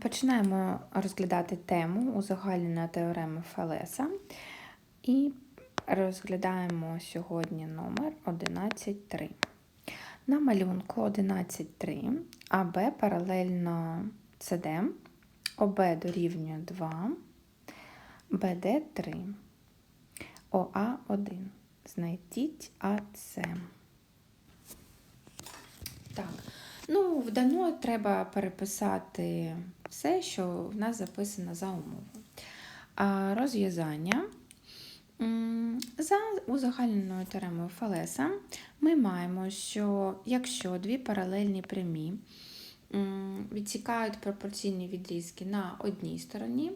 Починаємо розглядати тему узагальнена теореми Фалеса і розглядаємо сьогодні номер 11.3. На малюнку 11.3 АБ паралельно СД, ОБ дорівнює 2, БД 3, ОА 1. Знайдіть АЦ. Так, ну, в дано треба переписати все, що в нас записано за умовою. А розв'язання. За узагальненою теоремою Фалеса ми маємо, що якщо дві паралельні прямі відсікають пропорційні відрізки на одній стороні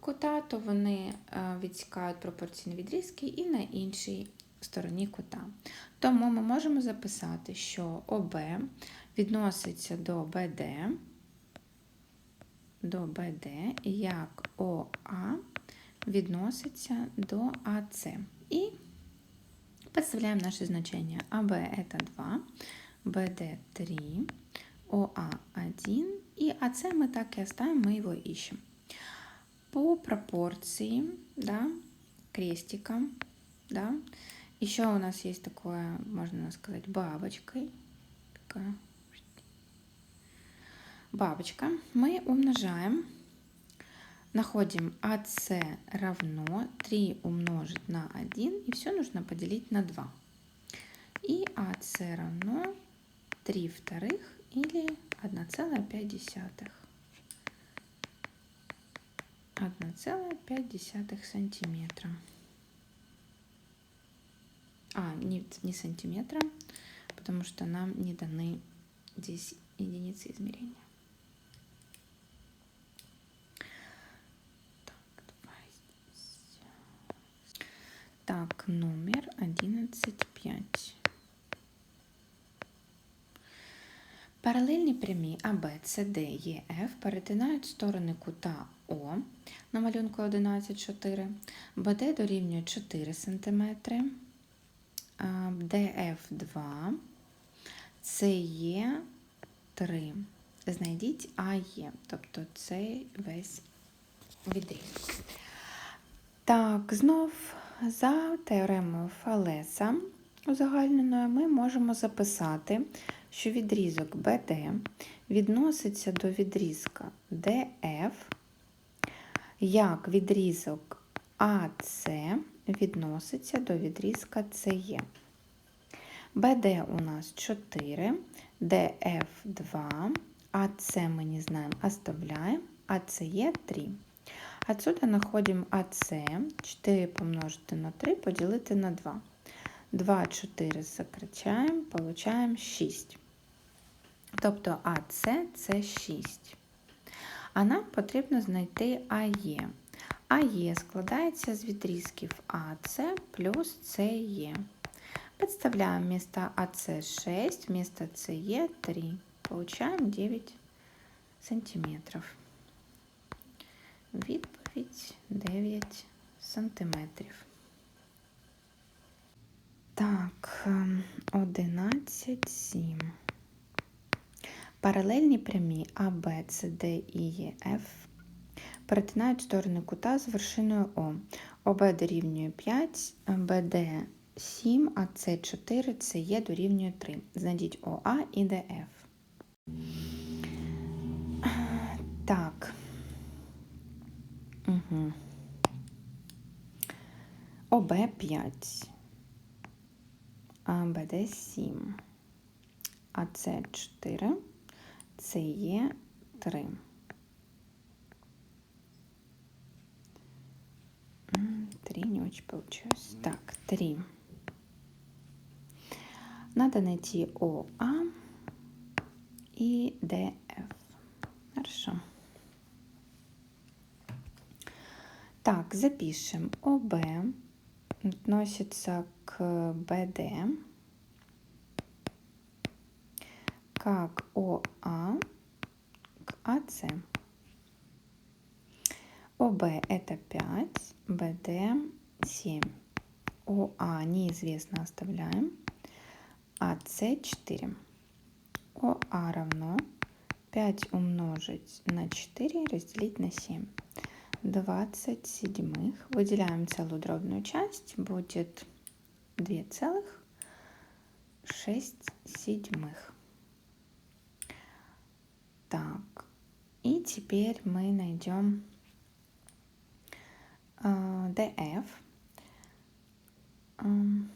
кута, то вони е, відсікають пропорційні відрізки і на іншій стороні кута. Тому ми можемо записати, що ОБ відноситься до БД, до БД, як ОА відноситься до АЦ. І подставляем наши значения. АБ это 2, БД 3, ОА 1 и АЦ мы так и оставим, мы его ищем. По пропорции, да, крестиком, да, еще у нас есть такое, можно сказать, бабочкой, такая бабочка. Мы умножаем Находим АС равно 3 умножить на 1, и все нужно поделить на 2. И АС равно 3 вторых или 1,5. 1,5 сантиметра. А, нет, не сантиметра, потому что нам не даны здесь единицы измерения. Так, номер 11.5. Паралельні прямі АБ, СД, ЕФ перетинають сторони кута О на малюнку 11,4, БД дорівнює 4 см, ДФ 2, СЕ 3. Знайдіть АЕ, тобто цей весь відрізок. Так, знов за теоремою Фалеса узагальненою ми можемо записати, що відрізок BD відноситься до відрізка DF, як відрізок AC відноситься до відрізка CE. BD у нас 4, DF 2, AC мы не знаем, оставляем, ACE 3. Отсюда находим АС, 4 помножити на 3 поділити на 2. 2, 4 сокращаємо, получаємо 6. Тобто АС це 6. А нам потрібно знайти АЕ. АЕ складається з відрізків АС плюс СЕ. Підставляємо вместо АС 6, вместо СЕ 3. Получаємо 9 сантиметрів. Відповідь 9 сантиметрів. Так, 11,7. Паралельні прямі АБ, СД і ЕФ перетинають сторони кута з вершиною О. ОБ дорівнює 5, БД 7, а С 4, СЕ дорівнює 3. Знайдіть ОА і ДФ. Так. Угу. ОБ 5, БД 7, АЦ 4, ЦЕ 3. Три не очень получилось. Так, 3. Надо найти ОА и ДФ. Хорошо. Так, запишем ОБ относится к БД, как ОА к АС. ОБ это 5, БД 7. ОА неизвестно оставляем. АС 4. ОА равно 5 умножить на 4 разделить на 7. 20 седьмых. Выделяем целую дробную часть. Будет 2,6 седьмых. Так, и теперь мы найдем э, df. Эм,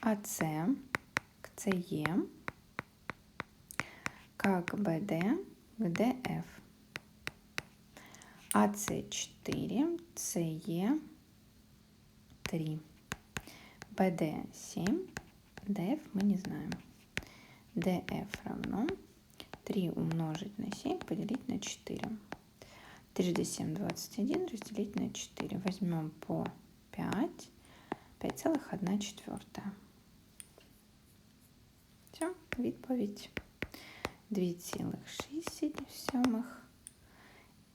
АС к СЕ как BD к DF. АС 4, СЕ 3. BD 7, DF мы не знаем. DF равно 3 умножить на 7 поделить на 4. 3 7, 21 разделить на 4. Возьмем по 5, 5,1 четвертая. Все, відповідь. 2,6 сьомих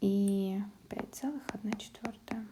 и 5,1 четвертая.